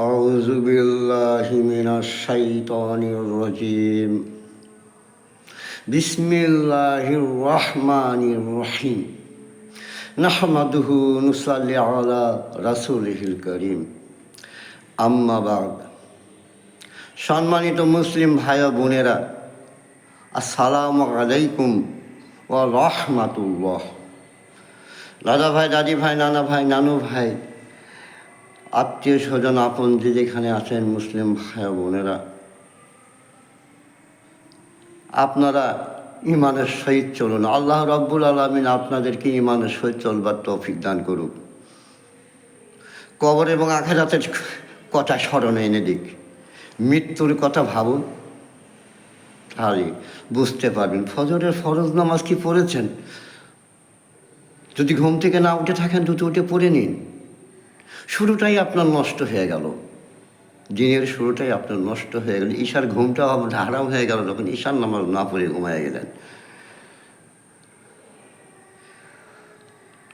أعوذ بالله من الشيطان الرجيم بسم الله الرحمن الرحيم نحمده نصلي على رسوله الكريم আম্মা বাদ সম্মানিত মুসলিম ভাই ও বোনেরা আসসালামু আলাইকুম ও রহমাতুল্লাহ দাদা ভাই দাদি ভাই নানা ভাই নানু ভাই আত্মীয় স্বজন আপন যে যেখানে আছেন, মুসলিম ভাই বোনেরা, আপনারা ইমানের সহিত চলুন। আল্লাহ রব্বুল আলমিন আপনাদেরকে ইমানের সহিত চলবার তৌফিক দান করুক। কবর এবং আখেরাতের কথা স্মরণে এনে দিক। মৃত্যুর কথা ভাবুন। তাহলে বুঝতে পারবেন, ফজরের ফরজ নামাজ কি পড়েছেন? যদি ঘুম থেকে না উঠে থাকেন দুটো উঠে পড়ে নিন। শুরুটাই আপনার নষ্ট হয়ে গেল। দিনের শুরুটাই আপনার নষ্ট হয়ে গেল। ঈশার ঘুমটাও আপনার হারাম হয়ে গেল যখন ঈশার নামাজ না পড়ে ঘুমায় গেলেন।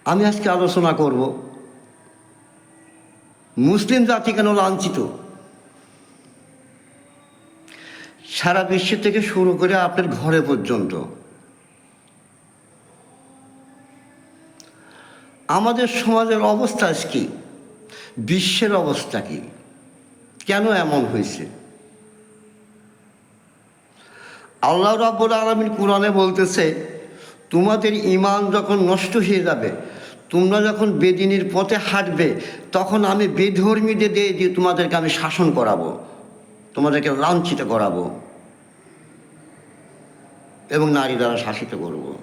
আমি আজকে আলোচনা করব মুসলিম জাতি কেন লাঞ্ছিত? সারা বিশ্ব থেকে শুরু করে আপনার ঘরে পর্যন্ত। আমাদের সমাজের অবস্থা কি? বিশ্বের অবস্থা কি? কেন এমন হয়েছে? আল্লাহ রাব্বুল আলমিন কোরআনে বলতেছে, তোমাদের ইমান যখন নষ্ট হয়ে যাবে, তোমরা যখন বেদিনীর পথে হাঁটবে, তখন আমি বেধর্মীদের দিয়ে দিয়ে তোমাদেরকে আমি শাসন করাবো, তোমাদেরকে লাঞ্ছিত করাবো এবং নারী দ্বারা শাসিত করব।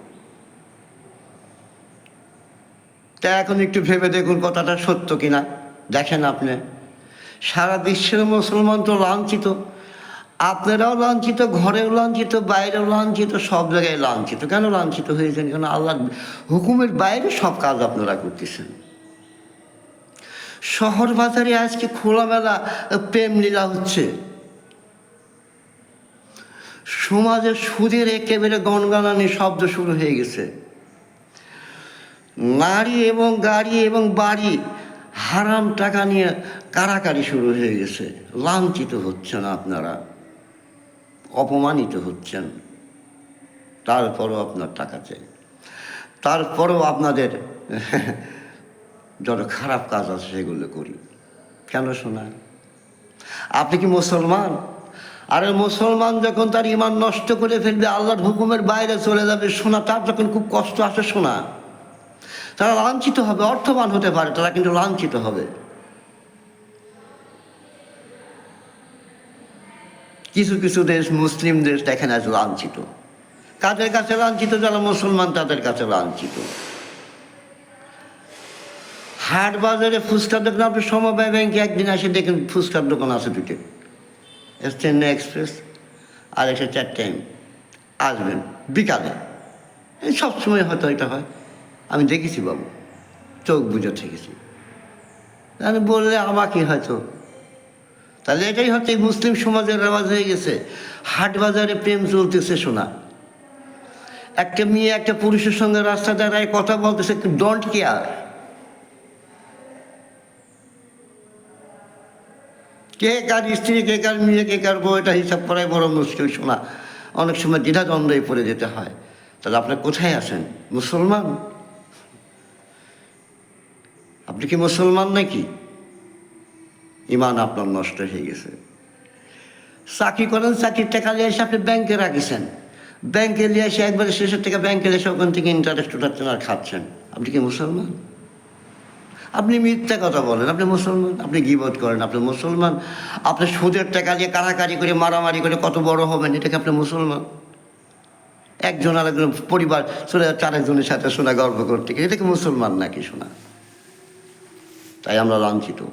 তা এখন একটু ভেবে দেখুন, কথাটা সত্য কিনা। দেখেন আপনি, সারা বিশ্বের মুসলমান তো লাঞ্ছিত। আপনারাও লাঞ্ছিত, ঘরেও লাঞ্ছিত, বাইরেও লাঞ্ছিত, সব জায়গায় লাঞ্ছিত। কেন লাঞ্ছিত হয়েছেন? কেন আল্লাহ হুকুমের বাইরে সব কাজ আপনারা করতেছেন। শহর বাজারে আজকে খোলামেলা প্রেম লীলা হচ্ছে। সমাজে সুদের একেবারে গণগানানি শব্দ শুরু হয়ে গেছে। নারী এবং গাড়ি এবং বাড়ি হারাম টাকা নিয়ে কারাকারি শুরু হয়ে গেছে। লাঞ্ছিত হচ্ছেন আপনারা। অপমানিত হচ্ছেন। তারপরও আপনার টাকা চাই। তারপরেও আপনাদের যত খারাপ কাজ আছে সেগুলো করি। কেন শোনা আপনি কি মুসলমান? আরে মুসলমান যখন তার ইমান নষ্ট করে ফেলবে, আল্লাহর হুকুমের বাইরে চলে যাবে, শোনা তার যখন খুব কষ্ট আসে, শোনা। তারা লাঞ্ছিত হবে, অর্থবান হতে পারে, তারা কিন্তু লাঞ্ছিত হবে। কিছু কিছু দেশ মুসলিম দেশ দেখেন আজ লাঞ্ছিত। কাদের কাছে লাঞ্ছিত যারা মুসলমান, তাদের কাছে লাঞ্ছিত। হাট বাজারে ফুচকার দোকান, আপনি সমবায় ব্যাংকে একদিন এসে দেখেন ফুচকার দোকান আছে দুটো চেন্নাই এক্সপ্রেস আর একটা চার টাইম আসবেন, বিকালে। সবসময় হয়তো এটা হয়। আমি দেখেছি বাবু, চোখ বুঝে থেকেছি আমি বললে আমাকে হয়তো। তাহলে এটাই হচ্ছে মুসলিম সমাজের রেওয়াজ হয়ে গেছে। হাট বাজারে প্রেম চলতেছে শোনা। একটা মেয়ে একটা পুরুষের সঙ্গে রাস্তা দাঁড়ায় কথা বলতেছে ডোন্ট কেয়ার কে কার স্ত্রী, কে কার মেয়ে, কে কার বউ, এটা হিসাব করাই বড় মুশকিল শোনা। অনেক সময় দ্বিধা দ্বিধাদ্বন্দ্বে পড়ে যেতে হয়। তাহলে আপনি কোথায় আছেন? মুসলমান? আপনি কি মুসলমান নাকি? ইমান আপনার নষ্ট হয়ে গেছে। চাকরি করেন, চাকরির টাকা নিয়ে এসে আপনি ব্যাংকে রাখিছেন। ব্যাংকে নিয়ে এসে একবারে শেষের টাকা ব্যাংকে এসে ওখান থেকে ইন্টারেস্ট উঠাচ্ছেন আর খাচ্ছেন। আপনি কি মুসলমান? আপনি মিথ্যা কথা বলেন, আপনি মুসলমান? আপনি গিবোধ করেন, আপনি মুসলমান? আপনি সুদের টাকা দিয়ে কারাকারি করে, মারামারি করে কত বড় হবেন এটাকে আপনি মুসলমান? একজন আরেকজন পরিবার, চলে যাচ্ছে সাথে শোনা গর্ব করতে গিয়ে, এটা কি মুসলমান নাকি শোনা তাই আমরা লাঞ্ছিত।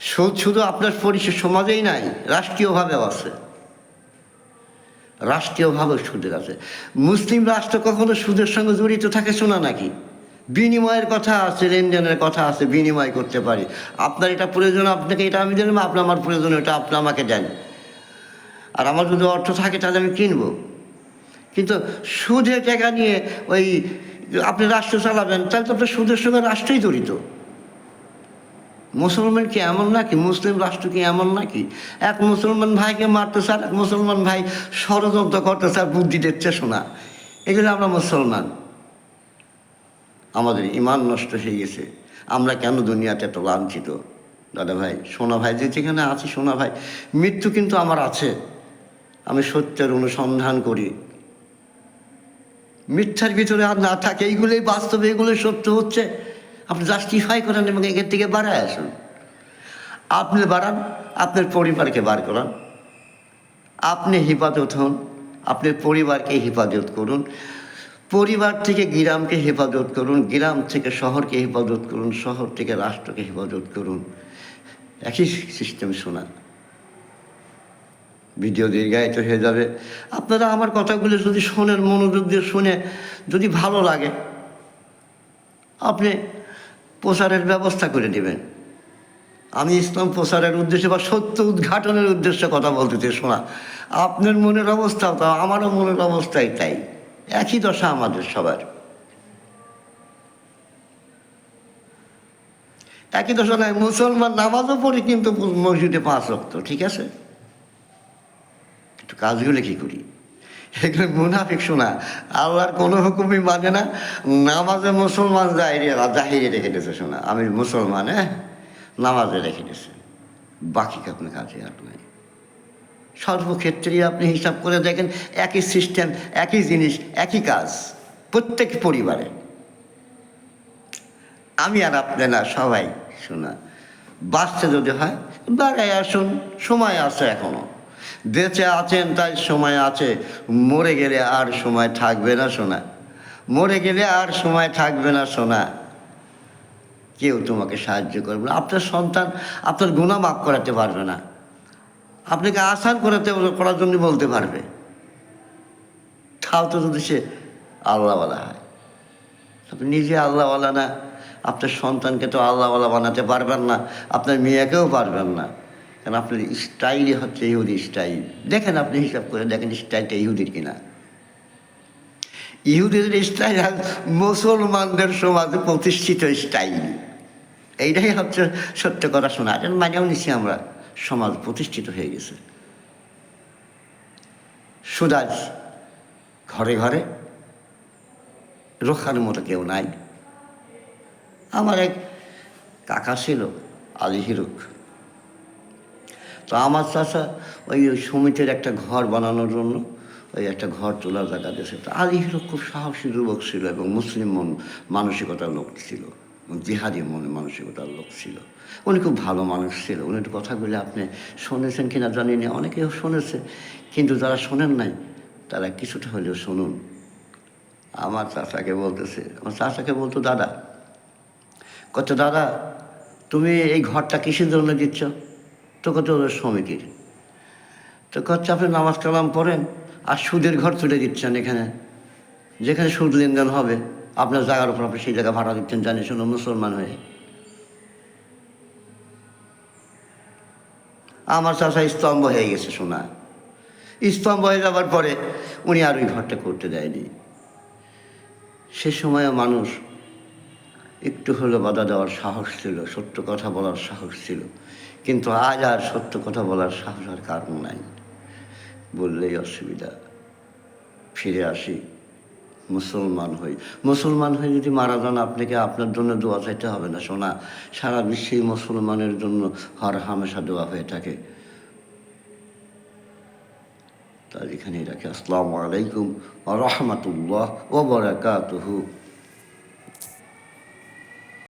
সুদ শুধু আপনার পরিষদ সমাজেই নাই, রাষ্ট্রীয়ভাবেও আছে। রাষ্ট্রীয়ভাবে সুদের আছে। মুসলিম রাষ্ট্র কখনো সুদের সঙ্গে জড়িত থাকে শোনা নাকি? বিনিময়ের কথা আছে, লেনদেনের কথা আছে, বিনিময় করতে পারি। আপনার এটা প্রয়োজন, আপনাকে এটা আমি দিলাম আপনার আমার প্রয়োজন, এটা আপনি আমাকে দেন। আর আমার যদি অর্থ থাকে, তাহলে আমি কিনবো। কিন্তু সুদের টাকা নিয়ে ওই আপনি রাষ্ট্র চালাবেন, তাহলে তো আপনার সুদের সঙ্গে রাষ্ট্রই জড়িত। মুসলমান কি এমন নাকি? মুসলিম রাষ্ট্র কি এমন নাকি? এক মুসলমান ভাইকে মারতে চার এক মুসলমান ভাই ষড়যন্ত্র করতে চার বুদ্ধি দিচ্ছে শোনা। এগুলো আমরা মুসলমান। আমাদের ইমান নষ্ট হয়ে গেছে। আমরা কেন দুনিয়াতে এত লাঞ্ছিত? দাদা ভাই, সোনা ভাই, যে যেখানে আছি সোনা ভাই, মৃত্যু কিন্তু আমার আছে। আমি সত্যের অনুসন্ধান করি। মিথ্যার ভিতরে আর না থাকে, এইগুলোই বাস্তবে, এগুলোই সত্য হচ্ছে। আপনি জাস্টিফাই করেন এবং এখান থেকে বাড়ায় আসুন। আপনি বাড়ান, আপনার পরিবারকে বার করান। আপনি হেফাজত হন, আপনার পরিবারকে হেফাজত করুন। পরিবার থেকে গ্রামকে হেফাজত করুন, গ্রাম থেকে শহরকে হেফাজত করুন, শহর থেকে রাষ্ট্রকে হেফাজত করুন। একই সিস্টেম শোনা ভিডিও দীর্ঘায়িত হয়ে যাবে। আপনারা আমার কথাগুলো যদি শোনেন, মনোযোগ দিয়ে শুনে যদি ভালো লাগে, আপনি প্রচারের ব্যবস্থা করে দেবেন। আমি ইসলাম প্রচারের উদ্দেশ্যে বা সত্য উদ্ঘাটনের উদ্দেশ্যে কথা বলতেছি শোনা। আপনার মনের অবস্থাও তা আমারও মনের অবস্থাই তাই। একই দশা আমাদের সবার। একই দশা নয়, মুসলমান নামাজও পড়ি কিন্তু মসজিদে পাঁচ রক্ত ঠিক আছে? কিন্তু কাজগুলো কি করি? এগুলো মুনাফিক শোনা। আল্লাহর কোনো হুকুমই মানে না। নামাজে মুসলমান জাহিরে জাহিরে রেখে দিয়েছে শোনা। আমি মুসলমান হ্যাঁ নামাজে রেখে দিয়েছে। বাকি আপনার কাজে আর নাই। সর্বক্ষেত্রেই আপনি হিসাব করে দেখেন, একই সিস্টেম, একই জিনিস, একই কাজ প্রত্যেক পরিবারে। আমি আর আপনি না, সবাই শোনা। বাঁচতে যদি হয় বাড়ায় আসুন, সময় আছে এখনও। বেঁচে আছেন তাই সময় আছে। মরে গেলে আর সময় থাকবে না শোনা মরে গেলে আর সময় থাকবে না শোনা কেউ তোমাকে সাহায্য করবে না। আপনার সন্তান আপনার গুণা মাফ করাতে পারবে না। আপনাকে আসান করাতে করার জন্য বলতে পারবে। তাও তো যদি সে আল্লাহওয়ালা হয়। আপনি নিজে আল্লাহওয়ালা না। আপনার সন্তানকে তো আল্লাহওয়ালা বানাতে পারবেন না। আপনার মেয়েকেও পারবেন না। কারণ আপনার স্টাইলই হচ্ছে ইহুদি স্টাইল দেখেন আপনি হিসাব করে দেখেন স্টাইলটা ইহুদির কিনা। ইহুদিদের স্টাইল মুসলমানদের সমাজে প্রতিষ্ঠিত স্টাইল এইটাই হচ্ছে সত্য কথা শোনা। আর মানেও নিচ্ছি আমরা, সমাজ প্রতিষ্ঠিত হয়ে গেছে। সুদাজ, ঘরে ঘরে রক্ষার মতো কেউ নাই। আমার এক কাকা ছিল, আলী হিরুক। তো আমার চাষা ওই সমিতির একটা ঘর বানানোর জন্য ওই একটা ঘর তোলার জায়গা দিয়েছে। তো আলী হিরুক খুব সাহসী যুবক ছিল এবং মুসলিম মন, মানসিকতার লোক ছিল জিহাদি মনে মানসিকতার লোক ছিল। উনি খুব ভালো মানুষ ছিল। উনি একটু কথাগুলো আপনি শুনেছেন কিনা জানি না, অনেকেও শুনেছে, কিন্তু যারা শোনেন নাই, তারা কিছুটা হলেও শুনুন। আমার চাচাকে বলতেছে, আমার চাচাকে বলতো, দাদা, কত দাদা, তুমি এই ঘরটা কিসের জন্য দিচ্ছ? তো কত সমিতির তো কচ্ছে আপনি নামাজ কালাম পড়েন, আর সুদের ঘর তুলে দিচ্ছেন এখানে। যেখানে সুদ লেনদেন হবে, আপনার জায়গার উপর আপনি সেই জায়গা ভাড়া দিচ্ছেন, জানি শুনো, মুসলমান হয়ে। আমার চাষা স্তম্ভ হয়ে গেছে শোনা। স্তম্ভ হয়ে যাওয়ার পরে উনি আর ওই ঘরটা করতে দেয়নি। সে সময়ও মানুষ একটু হলেও বাধা দেওয়ার সাহস ছিল, সত্য কথা বলার সাহস ছিল। কিন্তু আজ আর সত্য কথা বলার সাহস আর কারণ নাই। বললেই অসুবিধা। ফিরে আসি, মুসলমান হই। মুসলমান হয়ে যদি মারা যান, আপনাকে আপনার জন্য দোয়া চাইতে হবে না শোনা সারা বিশ্বেই মুসলমানের জন্য হর হামেশা দোয়া হয়ে থাকে। তার এখানেই রাখি। আসসালামু আলাইকুম রহমতুল্লাহ ও বরাকাতুহু।